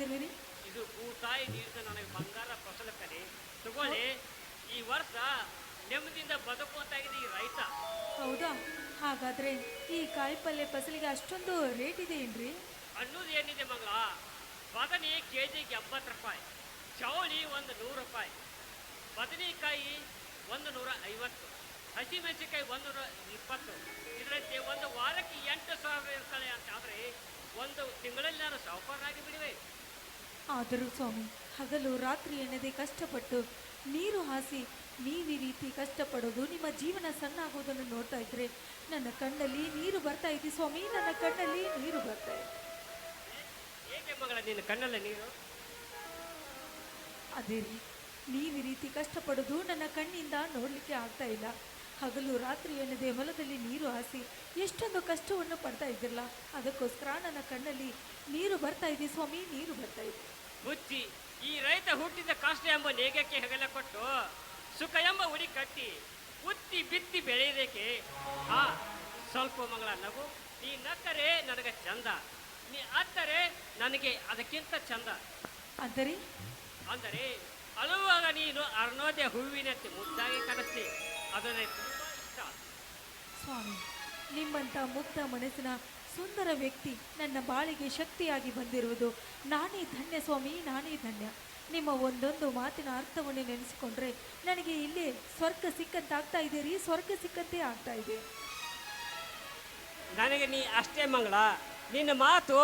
ಇದ್ದೀರಿ ಇದು ಭೂತಾಯಿ ನೀಡಿದ ನನಗೆ ಬಂಗಾರ ಫಸಲ ಕಡೆ ತಗೊಳ್ಳಿ ಈ ವರ್ಷ ನೆಮ್ಮದಿಯಿಂದ ಬದುಕುವಂತಾಗಿದೆ ಈ ರೈತ. ಹೌದಾ? ಹಾಗಾದ್ರೆ ಈ ಕಾಯಿಪಲ್ಯ ಫಸಲಿಗೆ ಅಷ್ಟೊಂದು ರೇಟ್ ಇದೆ ಏನ್ರಿ? ಅನ್ನೋದು ಏನಿದೆ ಮಗಳ ಬದನೆ ಕೆ ಜಿಗೆ ಎಪ್ಪತ್ತು ರೂಪಾಯಿ ಚೌಳಿ ಒಂದು ನೂರು ರೂಪಾಯಿ ಬದನೆಕಾಯಿ ಒಂದು ನೂರ ಐವತ್ತು ಹಸಿಮೆಣಸಿನಕಾಯಿ ಒಂದು ನೂರ ಇಪ್ಪತ್ತು. ಇದರಂತೆ ಒಂದು ವಾರಕ್ಕೆ ಎಂಟು ಸಾವಿರ ಇರ್ತಾಳೆ ಅಂತ ಆದರೆ ಒಂದು ತಿಂಗಳಲ್ಲಿ ನಾನು ಸಾಹುಕಾರನಾಗಿ ಬಿಡುವೆ ಆದರೂ ಸ್ವಾಮಿ ಹಗಲು ರಾತ್ರಿ ಎನ್ನದೆ ಕಷ್ಟಪಟ್ಟು ನೀರು ಹಾಸಿ ನೀವು ಈ ರೀತಿ ಕಷ್ಟಪಡೋದು ನಿಮ್ಮ ಜೀವನ ಸಣ್ಣ ಆಗೋದನ್ನು ನೋಡ್ತಾ ಇದ್ರೆ ನನ್ನ ಕಣ್ಣಲ್ಲಿ ನೀರು ಬರ್ತಾ ಇದೆ ಸ್ವಾಮಿ ನನ್ನ ಕಣ್ಣಲ್ಲಿ ನೀರು ಬರ್ತಾ ಇದೆ. ಏಕೆ ಮಗಳ ನಿನ್ನ ಕಣ್ಣಲ್ಲ ನೀರು? ಅದೇ ರೀ ನೀವು ಈ ರೀತಿ ಕಷ್ಟಪಡೋದು ನನ್ನ ಕಣ್ಣಿಂದ ನೋಡಲಿಕ್ಕೆ ಆಗ್ತಾ ಇಲ್ಲ. ಹಗಲು ರಾತ್ರಿ ಎನ್ನದೆ ಹೊಲದಲ್ಲಿ ನೀರು ಹಾಸಿ ಎಷ್ಟೊಂದು ಕಷ್ಟವನ್ನು ಪಡ್ತಾ ಇದ್ದಿರಲ್ಲ ಅದಕ್ಕೋಸ್ಕರ ನನ್ನ ಕಣ್ಣಲ್ಲಿ ನೀರು ಬರ್ತಾ ಇದೆ ಸ್ವಾಮಿ ನೀರು ಬರ್ತಾ ಇದೆ. ಬುಚ್ಚಿ ಈ ರೈತ ಹುಟ್ಟಿದ ಕಷ್ಟ ಎಂಬ ನೇಗಕ್ಕೆ ಹೆಗಲ ಕೊಟ್ಟು ಸುಖ ಎಂಬ ಉಡಿ ಕಟ್ಟಿ ಉತ್ತಿ ಬಿತ್ತಿ ಬೆಳೆಯದಕ್ಕೆ ಆ ಸ್ವಲ್ಪ ಮಂಗಳ ನಗು ನೀ ನಕ್ಕರೆ ನನಗೆ ಚಂದ ನೀ ಅತ್ತರೆ ನನಗೆ ಅದಕ್ಕಿಂತ ಚಂದ. ಅಂದರೆ? ಅಂದರೆ ಅಳುವಾಗ ನೀನು ಅರ್ಣೋದಯ ಹೂವಿನಂತೆ ಮುದ್ದಾಗಿ ಕಾಣಿಸ್ತಿ ಅದು ನನಗೆ ತುಂಬ ಇಷ್ಟ. ಸ್ವಾಮಿ ನಿಮ್ಮಂಥ ಮುಕ್ತ ಮನಸ್ಸಿನ ಸುಂದರ ವ್ಯಕ್ತಿ ನನ್ನ ಬಾಳಿಗೆ ಶಕ್ತಿಯಾಗಿ ಬಂದಿರುವುದು. ನಾನೇ ಧನ್ಯ ಸ್ವಾಮಿ ನಾನೇ ಧನ್ಯ. ನಿಮ್ಮ ಒಂದೊಂದು ಮಾತಿನ ಅರ್ಥವನ್ನು ನೆನೆಸಿಕೊಂಡ್ರೆ ನನಗೆ ಇಲ್ಲೇ ಸ್ವರ್ಗ ಸಿಕ್ಕಂತೆ ಆಗ್ತಾ ಇದೆ ರೀ ಸ್ವರ್ಗ ಸಿಕ್ಕಂತೆ ಆಗ್ತಾ ಇದೆ. ನನಗೆ ನೀ ಅಷ್ಟೇ ಮಂಗಳ. ನಿನ್ನ ಮಾತು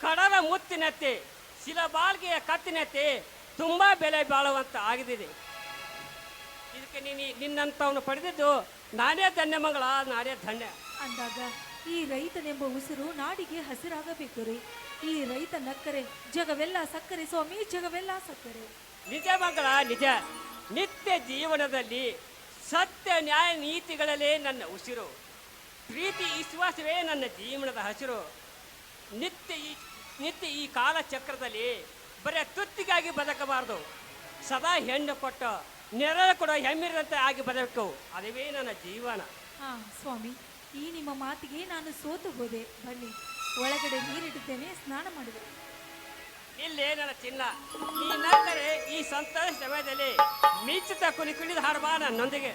ಕಡಲ ಮುತ್ತಿನತ್ತೆ ಶಿಲಬಾಳ್ಗೆಯ ಕತ್ತಿನತ್ತೆ ತುಂಬ ಬೆಲೆ ಬಾಳುವಂತ ಆಗಿದೆ ಇದಕ್ಕೆ ನೀನು ನಿನ್ನಂಥವನು ಪಡೆದಿದ್ದು ನಾನೇ ಧನ್ಯ ಮಂಗಳ ನಾನೇ ಧನ್ಯ. ಅಂದಾಗ ಈ ರೈತನೆಂಬ ಉಸಿರು ನಾಡಿಗೆ ಹಸಿರಾಗಬೇಕು ರೀ. ಈ ರೈತ ನಕ್ಕರೆ ಜಗವೆಲ್ಲ ಸಕ್ಕರೆ ಸ್ವಾಮಿ ಜಗವೆಲ್ಲ ಸಕ್ಕರೆ. ನಿಜ ಮಗಳ ನಿಜ. ನಿತ್ಯ ಜೀವನದಲ್ಲಿ ಸತ್ಯ ನ್ಯಾಯ ನೀತಿಗಳಲ್ಲೇ ನನ್ನ ಉಸಿರು. ಪ್ರೀತಿ ವಿಶ್ವಾಸವೇ ನನ್ನ ಜೀವನದ ಹಸಿರು. ನಿತ್ಯ ಈ ನಿತ್ಯ ಈ ಕಾಲಚಕ್ರದಲ್ಲಿ ಬರೀ ತುತ್ತಿಗಾಗಿ ಬದುಕಬಾರದು. ಸದಾ ಹೆಣ್ಣು ಕೊಟ್ಟು ನೆರಳು ಕೊಡೋ ಹೆಮ್ಮಿರಂತೆ ಆಗಿ ಬದುಕು. ಅದುವೇ ನನ್ನ ಜೀವನ. ಹಾ ಸ್ವಾಮಿ. ಈ ನಿಮ್ಮ ಮಾತಿಗೆ ನಾನು ಸೋತು ಹೋದೆ. ಬನ್ನಿ ಒಳಗಡೆ ನೀರಿಟ್ಟಿದ್ದೇನೆ ಸ್ನಾನ ಮಾಡಿದೆ ಇಲ್ಲೇ ನನ್ನ ಚಿನ್ನ. ನಂತರ ಈ ಸಂತೋಷ ಸಮಯದಲ್ಲಿ ಮೀಚಿತ ಕುಲಿ ಕುಣಿದು ಹಾಡುವ ನನ್ನೊಂದಿಗೆ.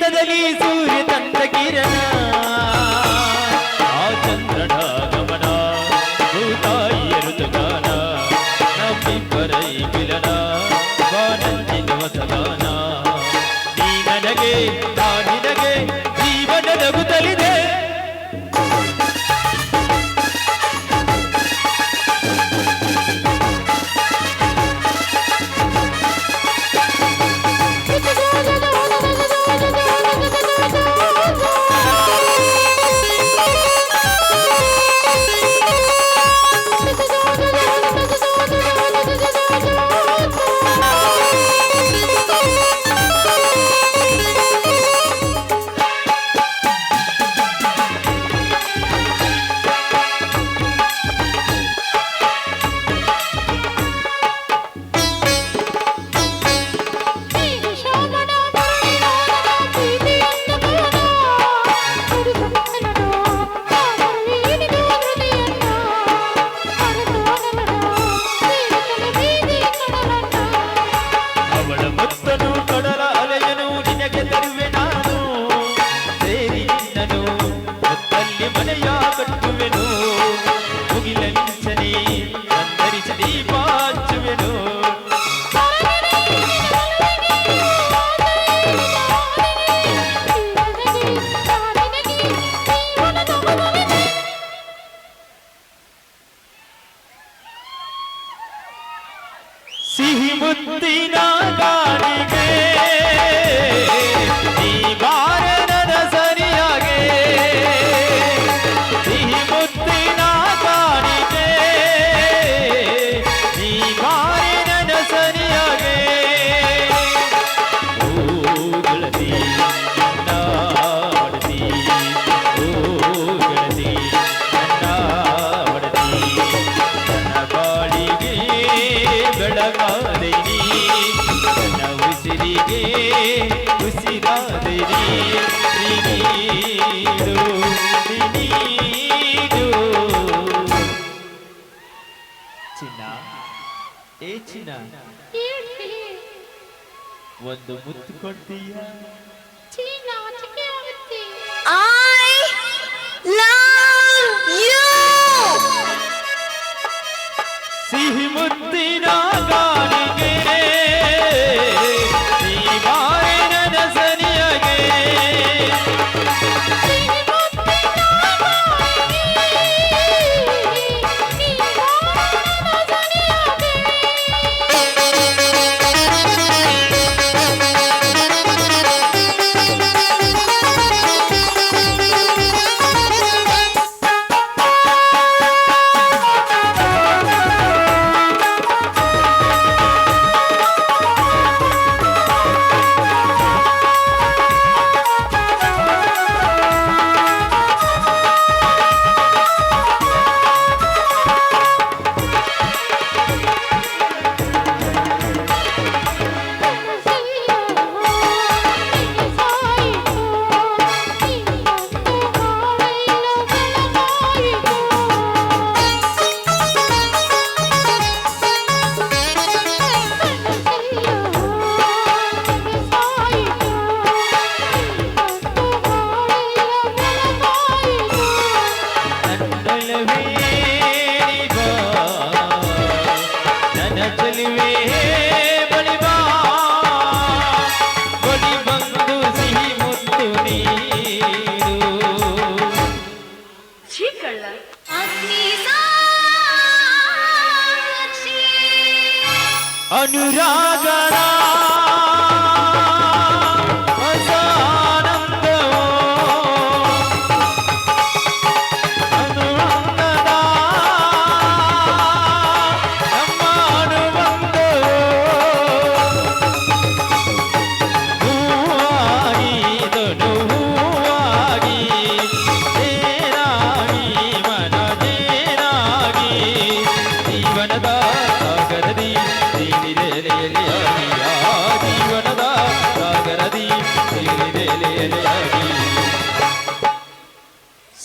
ಬೆಳ್ಳಿ ರಥದಲ್ಲಿ ಸೂರ್ಯ ತಂದ ಕಿರಣ ಆ ಚಂದ್ರನ ಗಮನ ಭೂತಾಯಿಯ ಋತುಗಾನ ನಮ್ಮಿಬ್ಬರೈ ಮಿಲನ ಬಾನಂದಿನ ವಸಗಾನ ನೀ ನನಗೆ ನಾ ನಿನಗೆ ಮುತ್ತಿನ ಗಾರಿಗೆ ಒಂದು ಮುತ್ತು ಕೊಡ್ತೀಯ I love you. ಸಿಹಿ ಮುತ್ತಿನ ಗಾಡಿ അനുരാ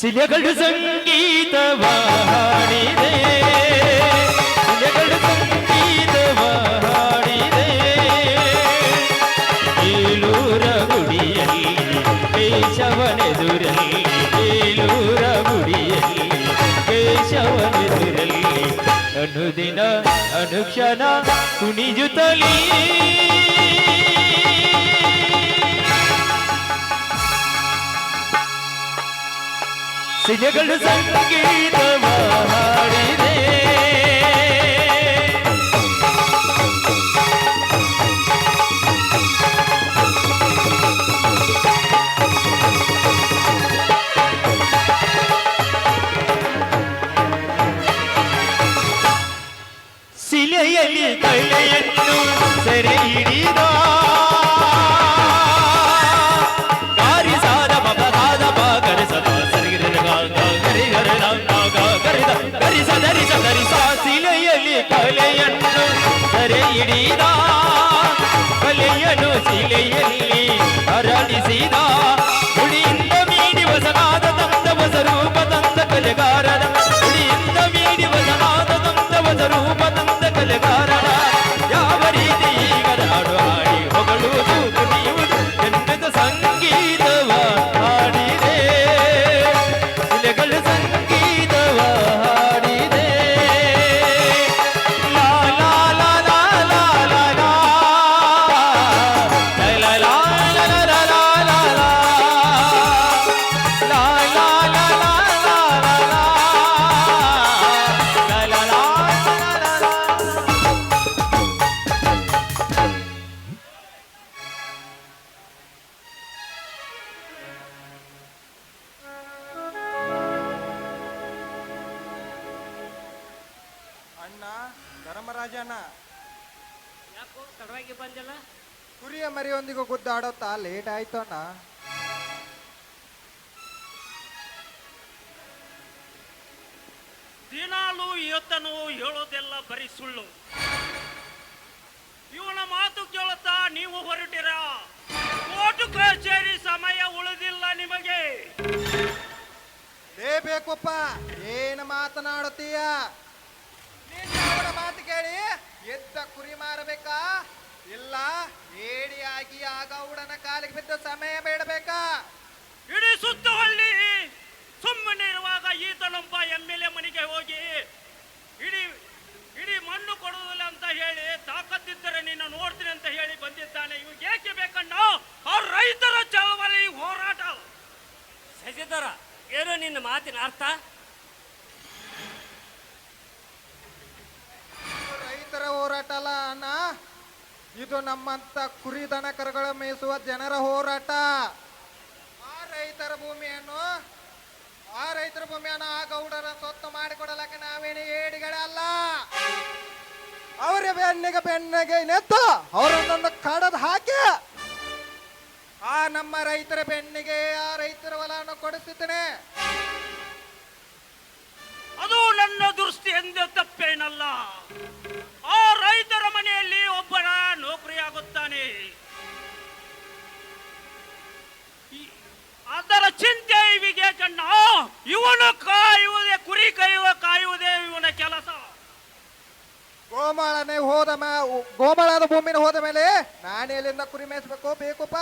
ಸಿಲೆಗಳು ಸಂಗೀತವಾಡಿದೆ. ಸಿಲೆಗಳು ಸಂಗೀತವಾಡಿದೆ. ಏಳೂರ ಗುಡಿಯಲ್ಲಿ ಕೇಶವನೆದುರಲ್ಲಿ ಏಳೂರ ಗುಡಿಯಲ್ಲಿ ಕೇಶವನೆದುರಲ್ಲಿ ಅನುದಿನ ಅನುಕ್ಷಣ ಕುಣಿಜುತ್ತಲೀ ಸಿಜಗಳು ಸಂಗೀತವ ಹಾಡಿದೆ ಹಿಡಿದ ಕಲೆಯನು ಶಿಲೆಯಲ್ಲಿ ಹರಡಿಸಿದ, ಗುಡಿಯಿಂದ ಮೀಡಿ ವಸನಾದ ತಂದ ವಸರೂಪ ತಂದ ಕಲೆಗಾರನ, ಗುಡಿಯಿಂದ ಮೀಡಿ ವಸನಾದ ತಂದ ವಸರೂಪ ತಂದ ಕಲೆಗಾರ ಕುರಿಯ ಮರಿಯೊಂದಿಗೂ ಗುದ್ದಾಡುತ್ತಾ ಲೇಟ್ ಆಯ್ತು ಅಣ್ಣ. ದಿನಾಲು ಇವತ್ತನು ಹೇಳೋದೆಲ್ಲ ಬರೀ ಸುಳ್ಳು. ಇವನ ಮಾತು ಕೇಳುತ್ತಾ ನೀವು ಹೊರಟಿರ? ಕೋರ್ಟು ಕಚೇರಿ ಸಮಯ ಉಳಿದಿಲ್ಲ ನಿಮಗೆ. ಏ ಬೇಕಪ್ಪ ಏನು ಮಾತನಾಡುತ್ತೀಯ? ನೀನು ಮಾತು ಕೇಳಿ ಎದ್ದ ಕುರಿ ಮಾರಬೇಕಾ ಇಲ್ಲ ಏಡಿಯಾಗಿ ಆ ಗೌಡನ ಕಾಲಿಗೆ ಬಿದ್ದು ಸಮಯ ಬೇಡಬೇಕಾ? ಇಡೀ ಸುತ್ತಹಳ್ಳಿ ಸುಮ್ಮನೆ ಇರುವಾಗ ಈತನೊಬ್ಬ ಎಂ ಎಲ್ ಎ ಮನೆಗೆ ಹೋಗಿ ಇಡೀ ಇಡೀ ಮಣ್ಣು ಕೊಡುವುದಿಲ್ಲ ಅಂತ ಹೇಳಿ ತಾಕತ್ತಿದ್ದರೆ ನಿನ್ನ ನೋಡ್ತೀನಿ ಅಂತ ಹೇಳಿ ಬಂದಿದ್ದಾನೆ. ಇವ್ ಏಕೆ ಬೇಕಣ್ಣ? ಆ ರೈತರ ಚಳವಳಿ ಹೋರಾಟ. ಶಶಿಧರ ಏನು ನಿನ್ನ ಮಾತಿನ ಅರ್ಥ ಇದು ರೈತರ ಹೋರಾಟ ಅಲ್ಲ ಅಣ್ಣ ಇದು ನಮ್ಮಂತ ಕುರಿ ದನ ಕರುಗಳ ಮೇಯಿಸುವ ಜನರ ಹೋರಾಟ. ಆ ರೈತರ ಭೂಮಿಯನ್ನು, ಆ ರೈತರ ಭೂಮಿಯನ್ನು ಆ ಗೌಡರ ಸ್ವತ್ತು ಮಾಡಿಕೊಡಲಕ್ಕೆ ನಾವೇನು ಏಡಿಗಳಲ್ಲ. ಅವರ ಬೆನ್ನಿಗೆ ಬೆನ್ನಿಗೆ ನೆತ್ತು, ಅವರನ್ನೊಂದು ಕಡದ್ ಹಾಕಿ, ಆ ನಮ್ಮ ರೈತರ ಬೆನ್ನಿಗೆ, ಆ ರೈತರ ಹೊಲವನ್ನು ಕೊಡಿಸುತ್ತೇನೆ. ಅದು ನನ್ನ ದೃಷ್ಟಿಯಿಂದ ತಪ್ಪೇನಲ್ಲ. ಆ ರೈತರ ಮನೆಯಲ್ಲಿ ಈ- ಅದರ ಚಿಂತೆ ಇವಿಗೆ ಕಣ್ಣ. ಇವನು ಕಾಯುವುದೇ ಕುರಿ ಕಾಯುವ ಕಾಯುವುದೇ ಇವನ ಕೆಲಸ. ಗೋಮಾಳನೆ ಹೋದ ಗೋಮಾಳದ ಭೂಮಿನ ಹೋದ ಮೇಲೆ ನಾನು ಎಲ್ಲಿಂದ ಕುರಿ ಮೇಯಿಸ್ಬೇಕು ಬೇಕಪ್ಪ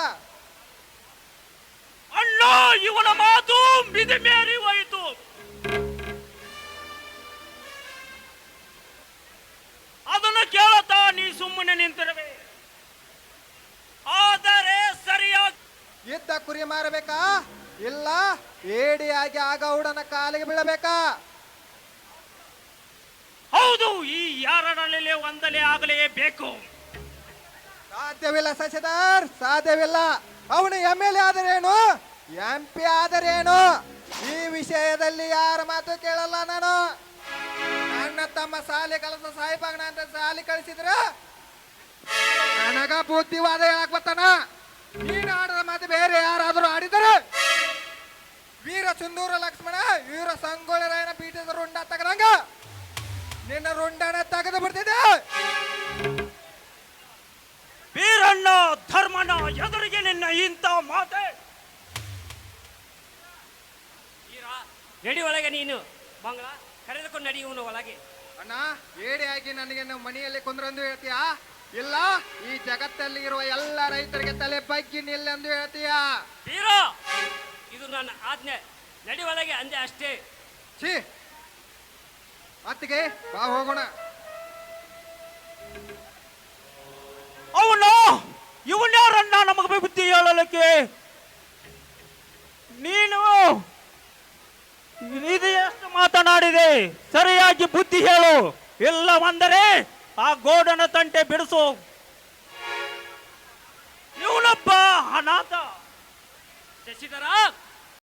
ಅಣ್ಣ ಇವನ ಮಾತು ಮಿದಿ ಮೇರಿ ಹೋಯಿತು. ಅದನ್ನು ಕೇಳುತ್ತಾ ನೀ ಸುಮ್ಮನೆ ನಿಂತಿರವೆ ಆದರೆ ಸರಿಯಾಗಿ ಇದ್ದ ಕುರಿ ಮಾರಬೇಕಾ? ಇಲ್ಲ ಏಡಿಯಾಗಿ ಆಗ ಹುಡನ ಕಾಲಿಗೆ ಬೀಳಬೇಕಾ? ಹೌದು ಈ ಯಾರಡಲೇ ಒಂದಲೇ ಆಗಲೇಬೇಕು ಸಾಧ್ಯವಿಲ್ಲ ಶಶಿಧರ್ ಸಾಧ್ಯವಿಲ್ಲ. ಅವನು ಎಂ ಎಲ್ ಎ ಆದರೇನು? ಎಂ ಪಿ ಆದರೇನು? ಈ ವಿಷಯದಲ್ಲಿ ಯಾರ ಮಾತು ಕೇಳಲ್ಲ ನಾನು. ನನ್ನ ತಮ್ಮ ಸಾಲಿ ಕಲಸ ಸಾಹಿಬಾಗಣ ಅಂತ ಸಾಲಿ ಕಳಿಸಿದ್ರ ನನಗ ಬುದ್ಧಿವಾದ ಹೇಳಕ್ ಬರ್ತಾನ. ನೀನು ಆಡದ ಮಾತು ಬೇರೆ ಯಾರಾದರೂ ಆಡಿದರೆ? ವೀರ ಸುಂದೂರ ಲಕ್ಷ್ಮಣ ವೀರ ಸಂಗೊಳ್ಳಿ ರಾಯನ ಪೀಠದ ರುಂಡ ತಗದಂಗ ನಿನ್ನ ರುಂಡನ ತೆಗೆದು ಬಿಡ್ತಿದ್ದೆ. ವೀರಣ್ಣ ಧರ್ಮನ ಎದುರಿಗೆ ನಿನ್ನ ಇಂಥ ಮಾತೆ. ಎಡಿ ನಡಿ ಒಳಗೆ ನೀನು. ಮಂಗಳ ಕರೆದುಕೊಂಡು ನಡೆಯುವನು ಒಳಗೆ. ಅಣ್ಣ ಏಡಿಯಾಗಿ ನನಗೆ ನಮ್ಮ ಮನೆಯಲ್ಲಿ ಕುಂದ್ರಂದು ಹೇಳ್ತೀಯಾ? ಇಲ್ಲ ಈ ಜಗತ್ತಲ್ಲಿ ಇರುವ ಎಲ್ಲ ರೈತರಿಗೆ ತಲೆ ಬಗ್ಗಿ ನಿಲ್ಲೆಂದು ಹೇಳ್ತೀಯಾ? ವೀರ ಇದು ನನ್ನ ಆಜ್ಞೆ. ನಡಿ ಒಳಗೆ ಅಂದೆ ಅಷ್ಟೇ. ಛೀ ಅತ್ತಿಗೆ ಬಾ ಹೋಗೋಣ. ಅವನು ಇವನ್ಯಾರನ್ನ ನಮಗೆ ಬುದ್ಧಿ ಹೇಳಲಿಕ್ಕೆ? ನೀನು ಇದು ಎಷ್ಟು ಮಾತನಾಡಿದೆ. ಸರಿಯಾಗಿ ಬುದ್ಧಿ ಹೇಳು. ಎಲ್ಲ ಬಂದರೆ ಆ ಗೋಡನ ತಂಟೆ ಬಿಡಿಸು. ಇವನೊಬ್ಬ ಅನಾಥ. ಶಶಿಧರ